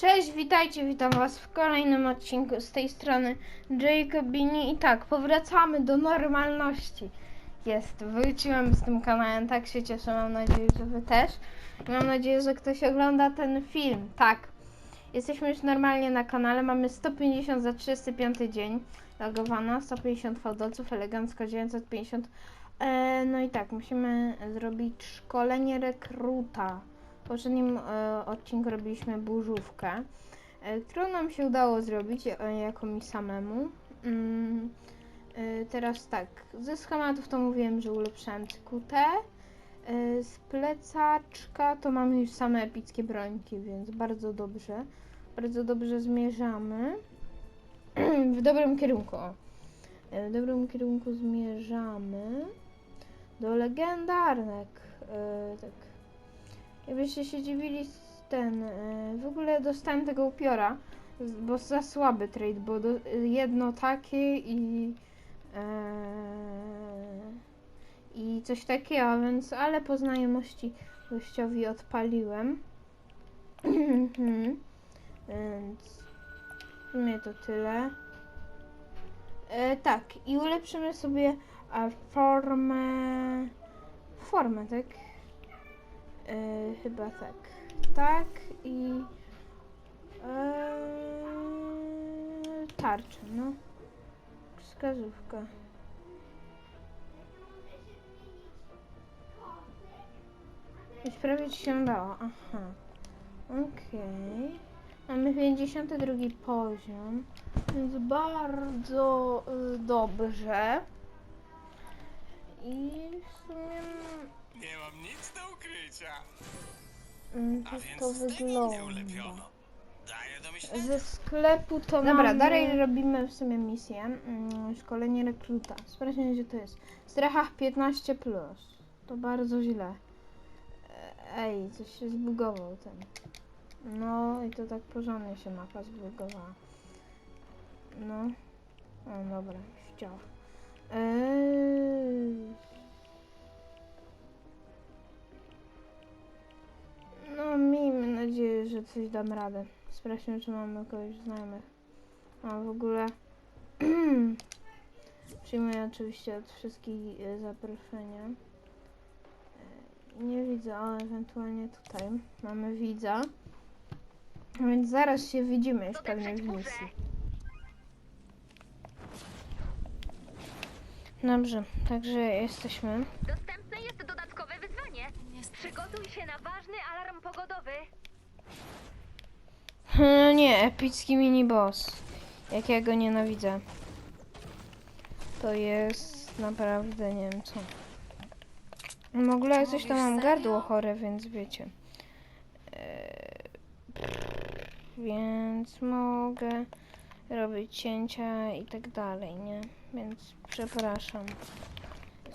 Cześć, witajcie, witam was w kolejnym odcinku z tej strony Jacobini i tak, powracamy do normalności. Jest, wróciłem z tym kanałem, tak się cieszę, mam nadzieję, że wy też. Mam nadzieję, że ktoś ogląda ten film, tak. Jesteśmy już normalnie na kanale, mamy 150 za 35 dzień logowana, 150 fałdolców, elegancko 950. E, no i tak, musimy zrobić szkolenie rekruta. Poprzednim e, odcinku robiliśmy burzówkę, e, którą nam się udało zrobić e, jako mi samemu. Mm, teraz tak, ze schematów to mówiłem, że ulepszałem CQT. Z plecaczka to mamy już same epickie brońki, więc bardzo dobrze. Bardzo dobrze zmierzamy. w dobrym kierunku. W dobrym kierunku zmierzamy do legendarnek. Tak. Jakbyście się dziwili ten, e, w ogóle dostałem tego upiora, bo za słaby trade, bo do, jedno takie i e, i coś takiego, więc ale po znajomości gościowi odpaliłem. więc w sumie to tyle. E, tak, i ulepszymy sobie e, formę formę, tak? E, chyba tak. Tak i e, tarczę, no. Wskazówka. Już prawie ci się udało. Aha. Okej. Mamy 52 poziom, więc bardzo y, dobrze. I w sumie Nie mam nic do ukrycia. mm, A tak więc to wygląda. ulepiono. Daję do myślenia. Ze sklepu to Dobra, mamy... dalej robimy w sumie misję. Mm, szkolenie rekruta. Sprawdźmy, gdzie to jest. W strefach 15+. Plus. To bardzo źle. E, Ej, coś się zbugował ten. No i to tak porządnie się mapa zbugowała. No. O, dobra, już działa. Eee... No, miejmy nadzieję, że coś dam radę. Sprawdźmy, czy mamy kogoś znajomych. A w ogóle przyjmuję oczywiście od wszystkich e, zaproszenia. E, Nie widzę, ale ewentualnie tutaj mamy widza. Więc zaraz się widzimy już pewnie w misji. Dobrze, także jesteśmy. Przygotuj się na ważny alarm pogodowy. No nie, epicki mini boss. Jak ja go nienawidzę. To jest naprawdę nie wiem co. W ogóle jak coś tam mam gardło chore, więc wiecie. Eee, więc mogę robić cięcia i tak dalej, nie? Więc przepraszam.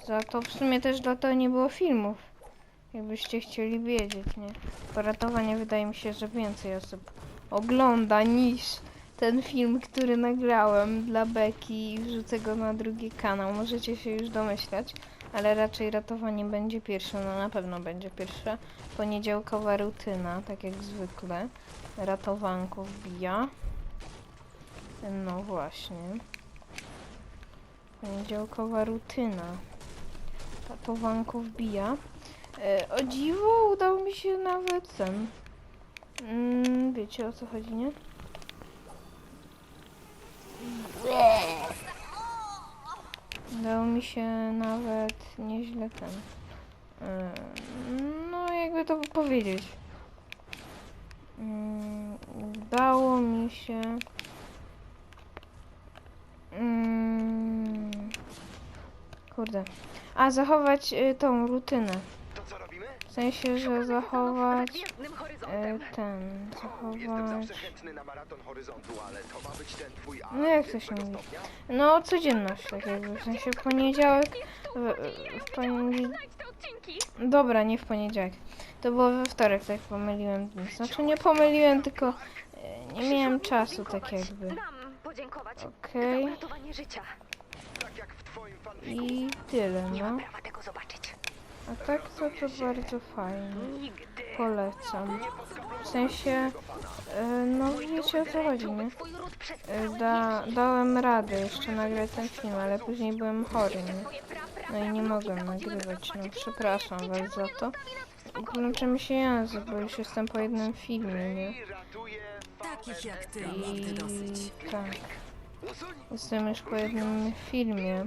Za to w sumie też dla to nie było filmów. Jakbyście chcieli wiedzieć, nie? Poratowanie wydaje mi się, że więcej osób ogląda niż ten film, który nagrałem dla Beki i wrzucę go na drugi kanał. Możecie się już domyślać, ale raczej ratowanie będzie pierwsze, no na pewno będzie pierwsze. Poniedziałkowa rutyna, tak jak zwykle. Ratowanko wbija. No właśnie. Poniedziałkowa rutyna. Ratowanko wbija. E, o dziwo udało mi się nawet ten. Mm, wiecie o co chodzi, nie? Udało mi się nawet nieźle ten. e, No, jakby to powiedzieć. Mm, Udało mi się. Mm, Kurde. A zachować y, tą rutynę. To co robimy? W sensie, że zachować e, ten, zachować. No jak to się mówi? No codzienność tak jakby, w sensie w poniedziałek, w, w poniedziałek, dobra nie w poniedziałek, to było we wtorek, tak pomyliłem. Znaczy nie pomyliłem, tylko e, nie miałem czasu tak jakby, okej, życia. Tak i tyle no, A tak to to bardzo fajnie. Polecam. W sensie, e, no wiecie o co chodzi, nie? E, Da, dałem radę jeszcze nagrać ten film, ale później byłem chory, nie? No i nie mogłem nagrywać, no przepraszam was za to. Kurczę mi się język, bo już jestem po jednym filmie, nie? Takich jak ty, I dosyć. tak, jestem już po jednym filmie,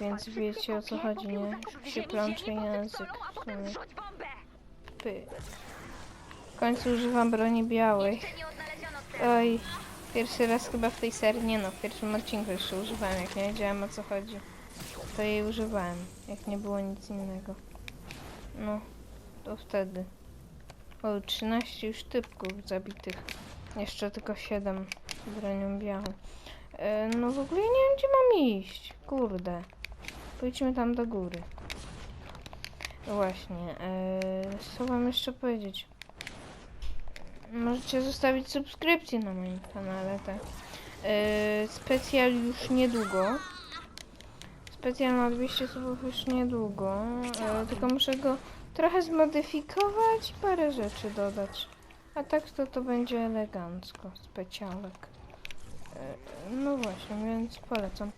więc wiecie o co chodzi, nie? Się plącze język w sumie. Py. W końcu używam broni białej. Oj, pierwszy raz chyba w tej serii, nie no, w pierwszym odcinku jeszcze używałem, jak nie wiedziałem o co chodzi. To jej używałem, jak nie było nic innego. No, to wtedy. O, 13 już typków zabitych. Jeszcze tylko 7 bronią białą. E, no w ogóle nie wiem gdzie mam iść. Kurde. Pójdźmy tam do góry. Właśnie, e, co wam jeszcze powiedzieć? Możecie zostawić subskrypcję na moim kanale, tak. Yy, specjal już niedługo. Specjal ma 200 subów już niedługo. Yy, tylko muszę go trochę zmodyfikować i parę rzeczy dodać. A tak to to będzie elegancko, specjalek. Yy, no właśnie, więc polecam.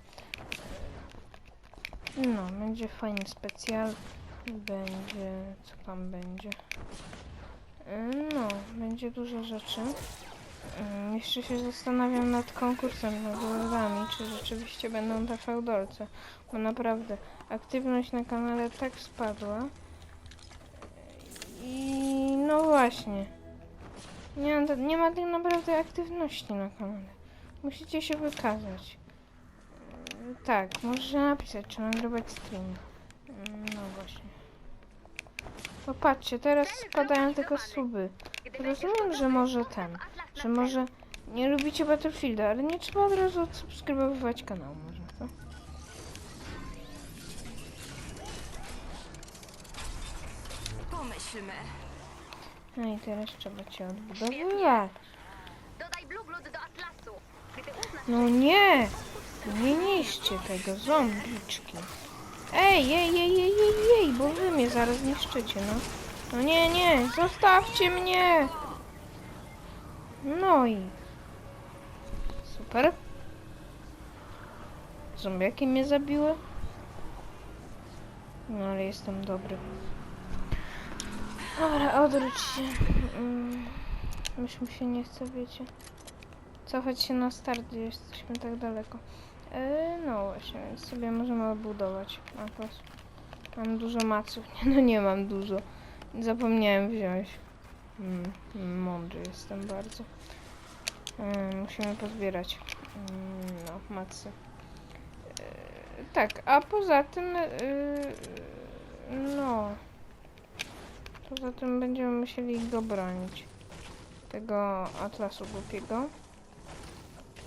No, będzie fajny specjal. Będzie, co tam będzie? Yy, No, będzie dużo rzeczy. Yy, Jeszcze się zastanawiam nad konkursem nad rolami, czy rzeczywiście będą te feudolce. Bo naprawdę aktywność na kanale tak spadła. I no właśnie. Nie nie ma tak naprawdę aktywności na kanale. Musicie się wykazać. Tak, możecie napisać, czy nagrywać stream. Yy, No właśnie. Popatrzcie, teraz spadają tylko suby. Rozumiem, że może ten, że może nie lubicie Battlefielda, ale nie trzeba od razu subskrybować kanału, może to? Pomyślmy. No i teraz trzeba cię odbudowywać. No nie! Nie niszcie tego, zombiczki. Ej, ej, ej, ej, ej, ej, bo wy mnie zaraz niszczycie, no. No nie, nie, zostawcie mnie! No i... Super. Zombiaki mnie zabiły. No ale jestem dobry. Dobra, odwróć się. Mi się nie chce, wiecie. Cofać się na start, jesteśmy tak daleko. E, no właśnie, więc sobie możemy obudować atlas. Mam dużo maców. No nie mam dużo. Zapomniałem wziąć. Mm, mądry jestem bardzo. E, musimy pozbierać. Mm, no, macy. E, tak, a poza tym... E, no... Poza tym będziemy musieli go bronić. Tego atlasu głupiego.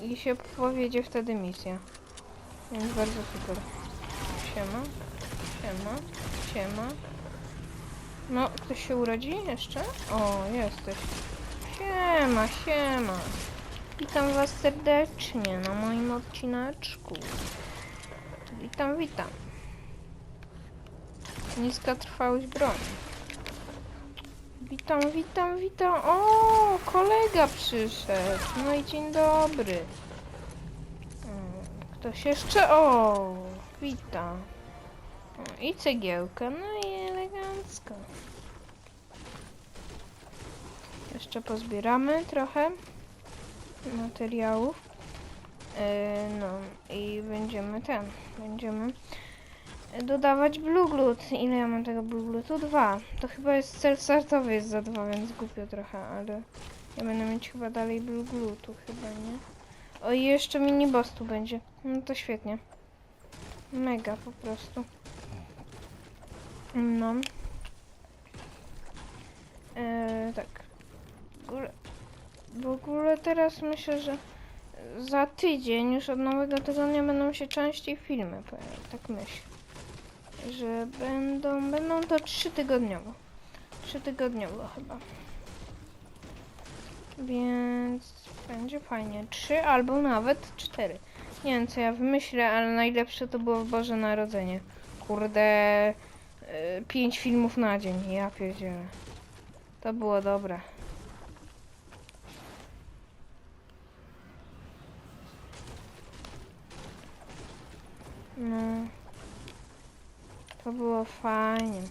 I się powiedzie wtedy misja. Więc bardzo super. Siema. Siema. Siema. No, ktoś się urodzi jeszcze? O, jesteś. Siema, siema. Witam was serdecznie na moim odcineczku. Witam, witam. Niska trwałość broni. Witam, witam, witam. O, kolega przyszedł. No i dzień dobry. Mm, Ktoś jeszcze? O, witam. I cegiełka, no i elegancko. Jeszcze pozbieramy trochę materiałów. Yy, no i będziemy ten, będziemy dodawać Blue Glut. Ile ja mam tego Blue Glutu? Dwa. To chyba jest cel startowy jest za dwa, więc głupio trochę, ale ja będę mieć chyba dalej Blue Glutu chyba, nie? O i jeszcze mini boss tu będzie. No to świetnie. Mega po prostu. No. Eee, tak. Ogóle, w ogóle teraz myślę, że za tydzień, już od nowego tygodnia będą się częściej filmy pojawiać, tak myślę. Że będą, będą to trzy tygodniowo. Trzy tygodniowo chyba. Więc będzie fajnie. Trzy albo nawet cztery. Nie wiem co ja wymyślę, ale najlepsze to było w Boże Narodzenie. Kurde, 5 filmów na dzień. Ja pierdzielę. To było dobre. No. To było fajnie.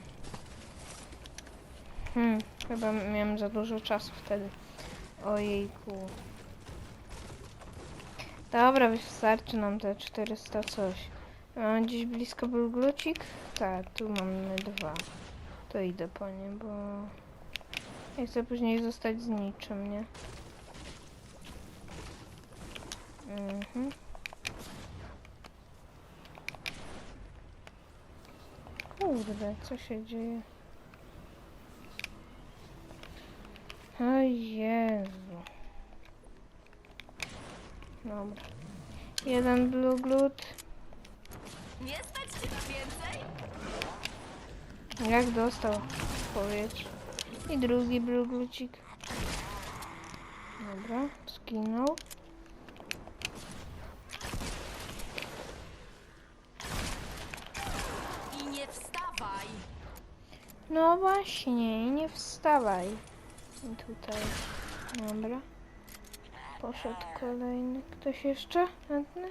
Hmm, chyba miałem za dużo czasu wtedy. Ojejku. Dobra, wystarczy nam te 400 coś. A gdzieś blisko był glucik? Tak, tu mamy dwa. To idę po nie, bo... Ja chcę później zostać z niczym, nie? Mhm. Kurde, co się dzieje? O Jezu. Dobra. Jeden blue glut. Nie stać na więcej? Jak dostał powietrze. I drugi blue glucik. Dobra, skinął. I nie wstawaj. No właśnie, nie wstawaj. Tutaj. Dobra. Poszedł kolejny. Ktoś jeszcze? Chętny?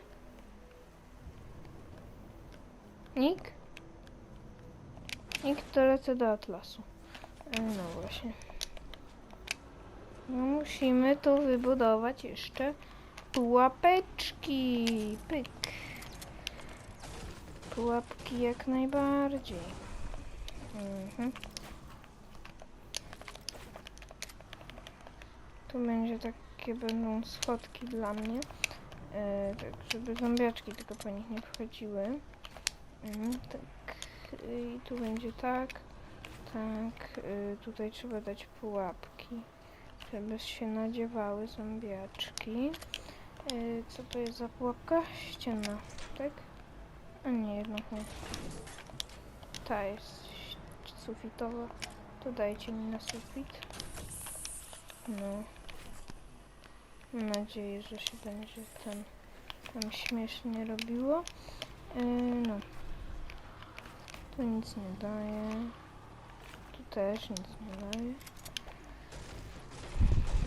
Nikt? Nikt to lecę do Atlasu. E, No właśnie. No musimy tu wybudować jeszcze pułapeczki. Pyk. Pułapki jak najbardziej. Mhm. Tu będzie takie będą schodki dla mnie. E, tak, żeby zombiaczki tylko po nich nie wchodziły. Mhm, tak. I tu będzie tak. Tak. y, tutaj trzeba dać pułapki, żeby się nadziewały zombiaczki. Y, co to jest za pułapka? Ścienna, tak? A nie, jednak nie. Ta jest sufitowa. To dajcie mi na sufit. No. Mam nadzieję, że się będzie ten tam śmiesznie robiło. Yy, no. To nic nie daje. Tu też nic nie daje.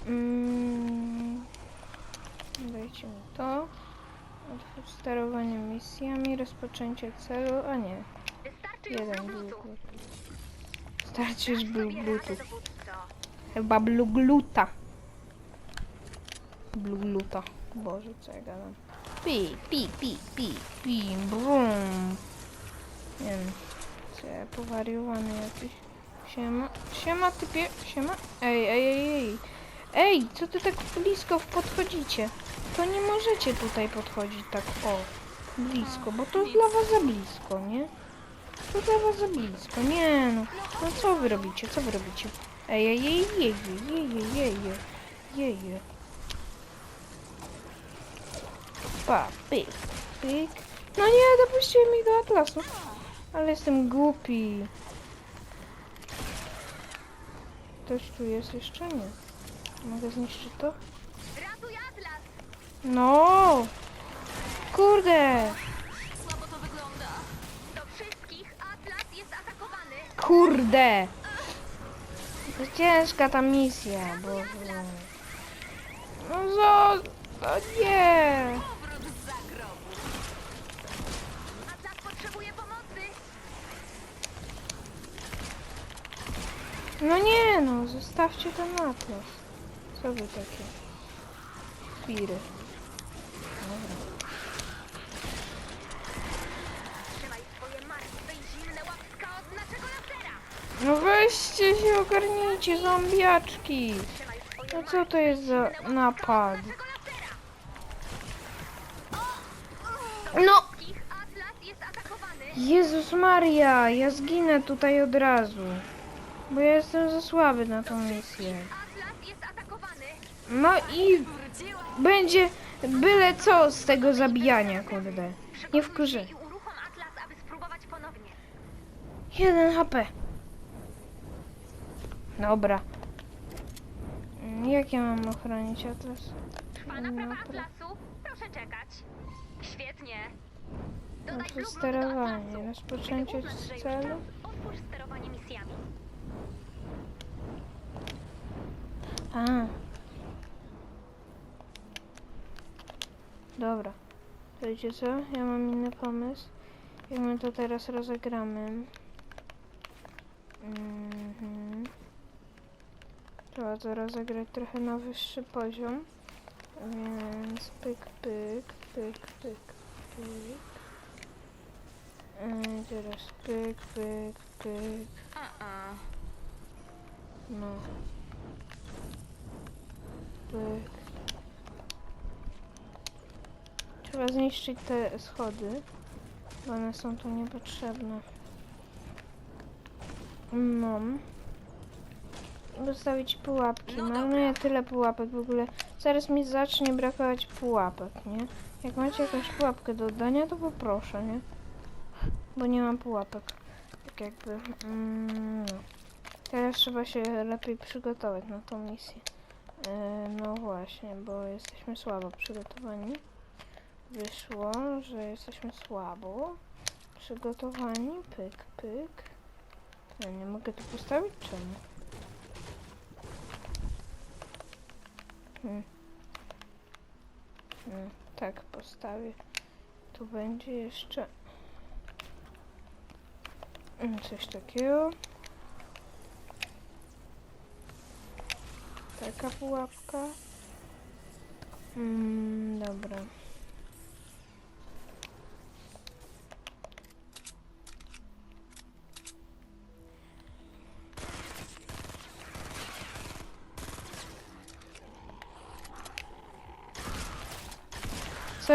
Mm, dajcie mi to. Sterowanie misjami, rozpoczęcie celu, a nie. Jeden był Sobie bluetooth. Chyba blugluta. Blugluta. Boże, co ja gadam. Pi, pi, pi, pi, pi, brum. Nie wiem, co ja powariowany jakiś. Siema, siema typie, siema. Ej, ej, ej, ej. Ej, co ty tak blisko podchodzicie? To nie możecie tutaj podchodzić tak, o, blisko, bo to dla was za blisko, nie? To dla was za blisko, nie no. No co wy robicie, co wy robicie? Ej, ej, ej, ej, ej, ej, ej, ej, ej. Pa, pyk, pyk. No nie, dopuściłem mi do Atlasu. Ale jestem głupi. Ktoś tu jest jeszcze? Nie. Mogę zniszczyć to? No! Kurde! Kurde! To ciężka ta misja, Boże. No zo... O nie! No nie no, zostawcie ten atlas. Co wy takie? Piry. Weźcie się, ogarnijcie zombiaczki. No co to jest za napad? No! Jezus Maria, ja zginę tutaj od razu. Bo ja jestem za słaby na tą misję. No i będzie byle co z tego zabijania, kurde. Nie wkurzę. Jeden HP. Dobra. Mm, Jak ja mam ochronić atlas? Trwa No, naprawa Atlasu? Proszę czekać. Świetnie. Dodaj blue sterowanie. Rozpoczęcie celu. Otwórz sterowanie misjami. A. Dobra. To wiecie co? Ja mam inny pomysł. Jak my to teraz rozegramy. Mhm. Trzeba to rozegrać trochę na wyższy poziom. Więc pyk, pyk, pyk, pyk, pyk. Yy, teraz pyk, pyk, pyk. No. Pyk. Trzeba zniszczyć te schody, bo one są tu niepotrzebne. No. Zostawić pułapki. No Marnuję tyle pułapek w ogóle. Zaraz mi zacznie brakować pułapek, nie? Jak macie jakąś pułapkę do oddania, to poproszę, nie? Bo nie mam pułapek. Tak jakby. Mm, no. Teraz trzeba się lepiej przygotować na tą misję. E, no właśnie, bo jesteśmy słabo przygotowani. Wyszło, że jesteśmy słabo przygotowani. Pyk, pyk. Ja nie mogę tu postawić? Czemu? Hmm. Hmm, tak, postawię. Tu będzie jeszcze mm, coś takiego. Taka pułapka. Mm, dobra.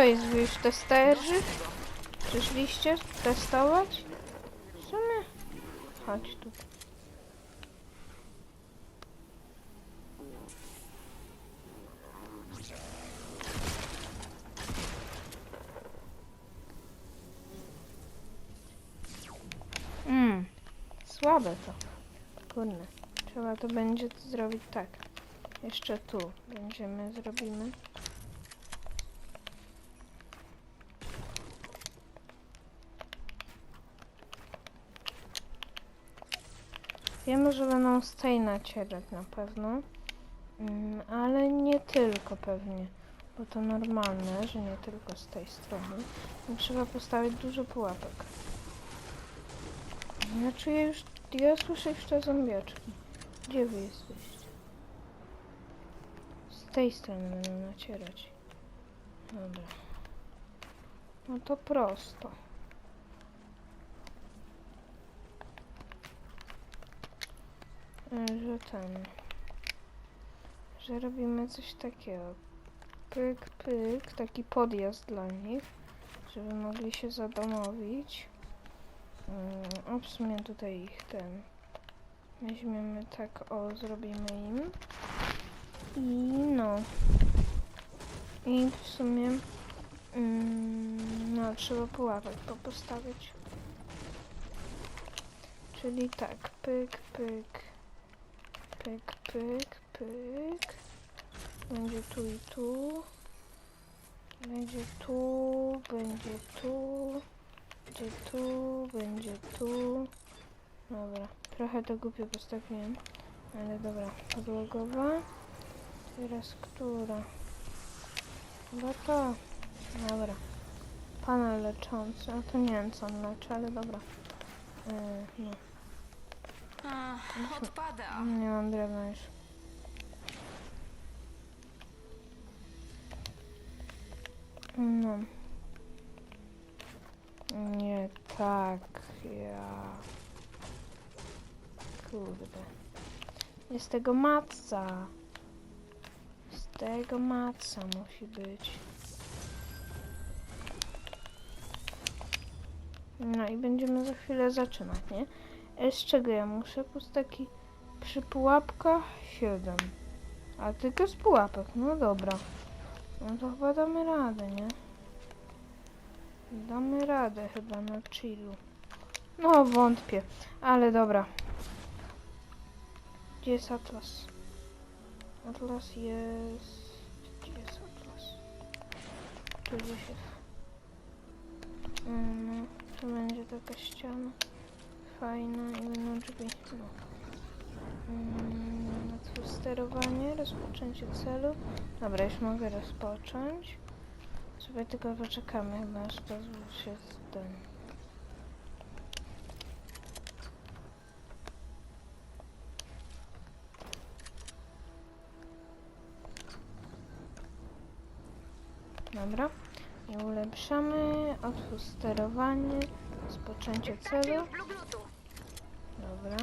Jest, już testerzy? Przyszliście testować? W sumie? Chodź tu. Mmm, słabe to. Kurde, trzeba to będzie to zrobić tak. Jeszcze tu będziemy, zrobimy. Wiemy, że będą z tej nacierać na pewno. Mm, ale nie tylko pewnie. Bo to normalne, że nie tylko z tej strony. Trzeba postawić dużo pułapek. Ja czuję już, ja słyszę te zombiaczki. Gdzie wy jesteście? Z tej strony będą nacierać. Dobra. No to prosto. Że ten... Że robimy coś takiego. Pyk, pyk, taki podjazd dla nich, żeby mogli się zadomowić. O, w sumie tutaj ich ten. Weźmiemy tak, o, zrobimy im. I no. I w sumie. Mm, no, trzeba pułapek po postawić. Czyli tak, pyk, pyk. Pyk, pyk, pyk. Będzie tu i tu. Będzie tu, będzie tu. Będzie tu, będzie tu. Dobra, trochę to głupio postawiłem. Ale dobra, podłogowa. Teraz która? Chyba to. Dobra. Panel leczący. A to nie wiem co on leczy, ale dobra. Yy, no. Ach, odpada. Nie mam drewna już. No. Nie tak, ja. Kurde. Jest tego matca. Z tego matca musi być. No i będziemy za chwilę zaczynać, nie? Z czego ja muszę? Pustaki przy pułapkach 7. A tylko z pułapek, no dobra. No to chyba damy radę, nie? Damy radę chyba na chillu. No wątpię, ale dobra. Gdzie jest Atlas? Atlas jest... Gdzie jest Atlas? Tu gdzieś jest. Mm, tu będzie taka ściana. Fajna i będą drzwi. No. Mm, łatwe sterowanie, rozpoczęcie celu. Dobra, już mogę rozpocząć. Sobie tylko poczekamy chyba aż to się ten. Dobra. I ulepszamy. Otwórz sterowanie. Rozpoczęcie celu. już Blue Glutu. Dobra.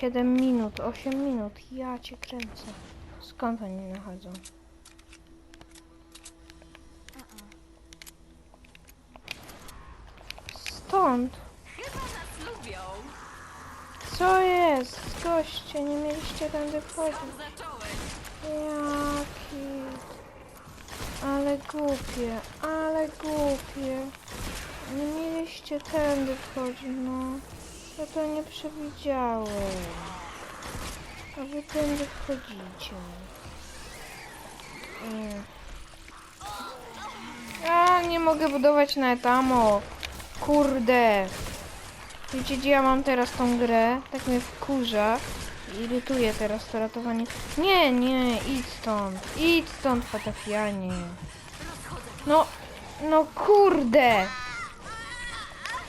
7 minut, 8 minut. Ja cię kręcę. Skąd oni nachodzą? Stąd. Co jest? Goście, nie mieliście tędy wchodzić. Jaki... Ale głupie, ale głupie. Nie mieliście tędy wchodzić, no. Ja to nie przewidziałem. A wy tędy wchodzicie. Ja nie mogę budować na etamo. Kurde. Wiecie gdzie ja mam teraz tą grę? Tak mnie wkurza. Irytuje teraz to ratowanie. Nie, nie, idź stąd. Idź stąd, patafianie. No, no kurde.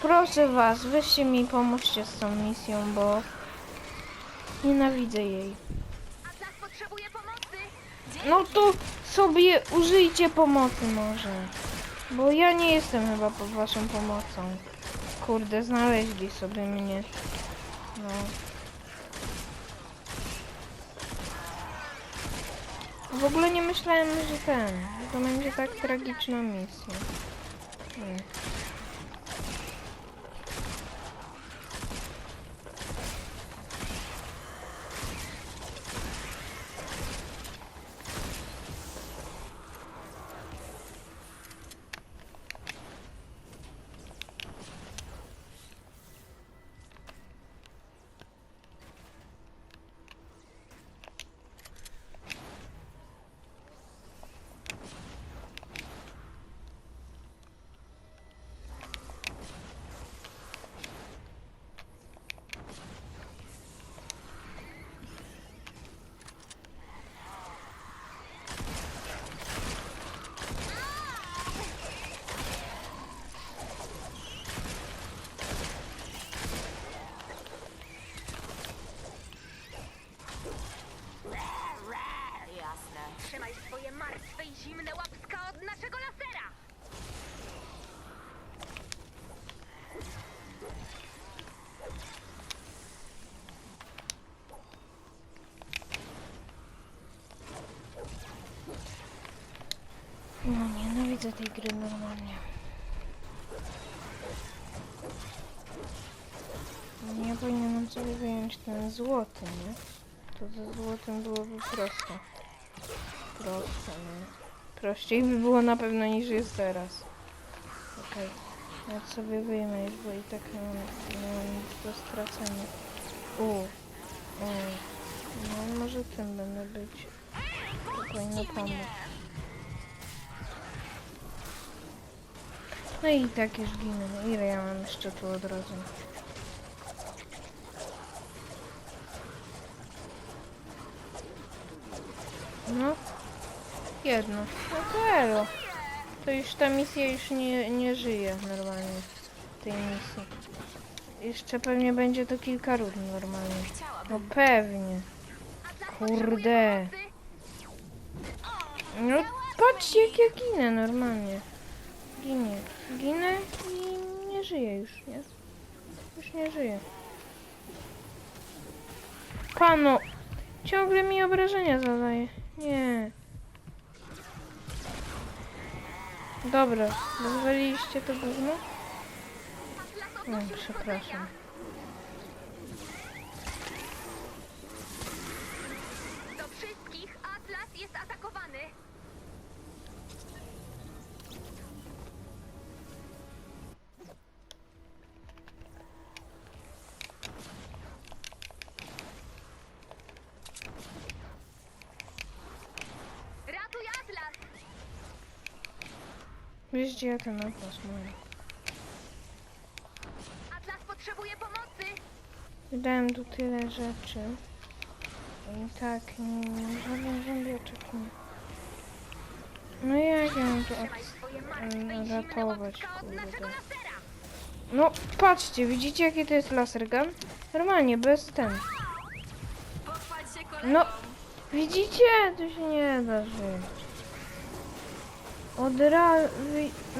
Proszę was, weźcie mi i pomóżcie z tą misją, bo nienawidzę jej. Atlas potrzebuje pomocy. No to sobie użyjcie pomocy może. Bo ja nie jestem chyba pod waszą pomocą. Kurde, znaleźli sobie mnie. No. W ogóle nie myślałem, że ten, to będzie tak tragiczna misja. Nie. Nienawidzę tej gry normalnie. Ja powinienem sobie wyjąć ten złoty, nie? To ze złotym byłoby proste. Proste, nie? Prościej by było na pewno niż jest teraz. Okej. Ja sobie wyjmę już, bo i tak nie mam, nie mam nic do stracenia. U. U. No może tym będę być. To powinno pomóc. No i tak już ginę. Ile ja mam jeszcze tu od razu? No. Jedno. No to już ta misja już nie, nie żyje normalnie. Tej misji. Jeszcze pewnie będzie to kilka rund normalnie. No pewnie. Kurde. No patrzcie jak ja ginę normalnie. Ginie. Ginę i nie żyję już, nie? Już nie żyję. Pano! Ciągle mi obrażenia zadaje. Nie. Dobra, rozwaliliście to gówno? Atlas O, odnosi przepraszam. Gdzie ten atlas mam? Atlas potrzebuje pomocy! Wydałem tu tyle rzeczy. I tak, nie, żaden zombiaczek nie. No jak ja mam tu swoje martwe Mm, i ratować, od kurde. No, patrzcie, widzicie jaki to jest laser gun? Normalnie, bez ten. No, widzicie? To się nie da żyć. Od razu,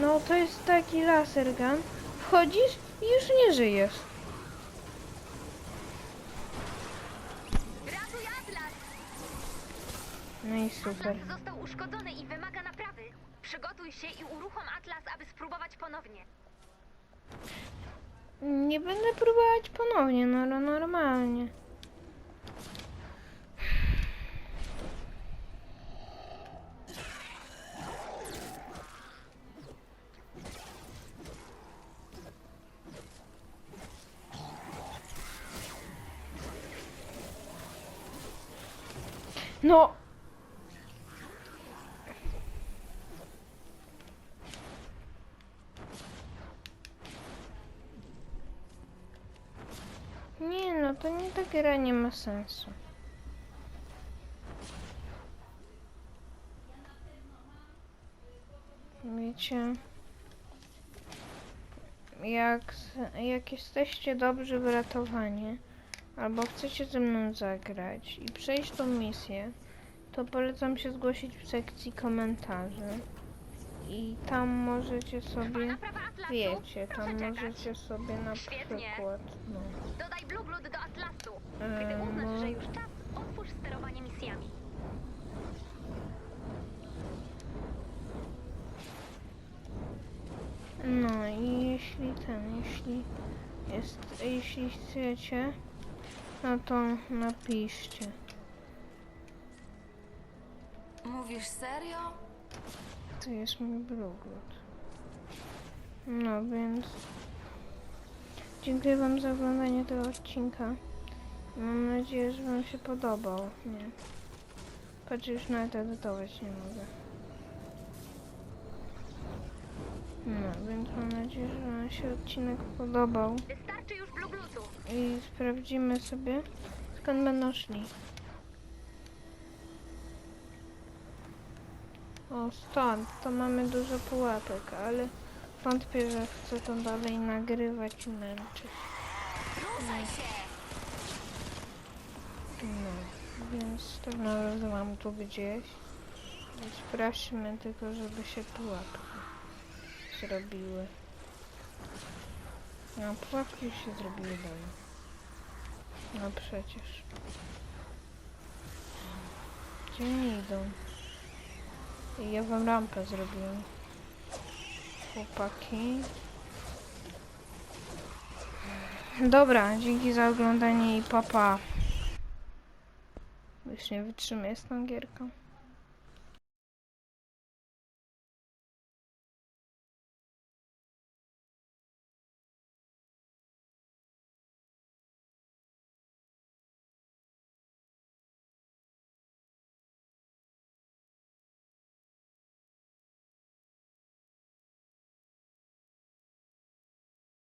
no to jest taki laser gun. Wchodzisz i już nie żyjesz. No i super. Atlas został uszkodzony i wymaga naprawy. Przygotuj się i uruchom Atlas, aby spróbować ponownie. Nie będę próbować ponownie, no ale normalnie. No! Nie no, to nie ta gra nie ma sensu. Wiecie, jak, jak jesteście dobrzy w ratowanie, albo chcecie ze mną zagrać i przejść tą misję, to polecam się zgłosić w sekcji komentarzy. I tam możecie sobie, wiecie, tam możecie sobie na przykład, no. Dodaj Blue Blood do Atlasu. Gdy Em, uznasz, no. że już czas, otwórz sterowanie misjami. No i jeśli ten, jeśli jest, jeśli chcecie, no to napiszcie. Mówisz serio? Tu jest mój blogot. No więc dziękuję wam za oglądanie tego odcinka. Mam nadzieję, że wam się podobał. Nie. Patrz, już nawet edytować nie mogę. No, więc mam nadzieję, że wam się odcinek podobał. Wystarczy już Blue Bloodu. I sprawdzimy sobie, skąd będą szli. O, stąd. To mamy dużo pułapek, ale wątpię, że chcę to dalej nagrywać i męczyć. Się! No, więc tak naprawdę mam tu gdzieś. Sprawdźmy tylko, żeby się pułapki zrobiły. No, pułapki już się zrobiły dalej. No przecież. Gdzie nie idą? Ja wam rampę zrobiłem. Chłopaki. Dobra, dzięki za oglądanie i papa. Już nie wytrzymuję z tą gierką.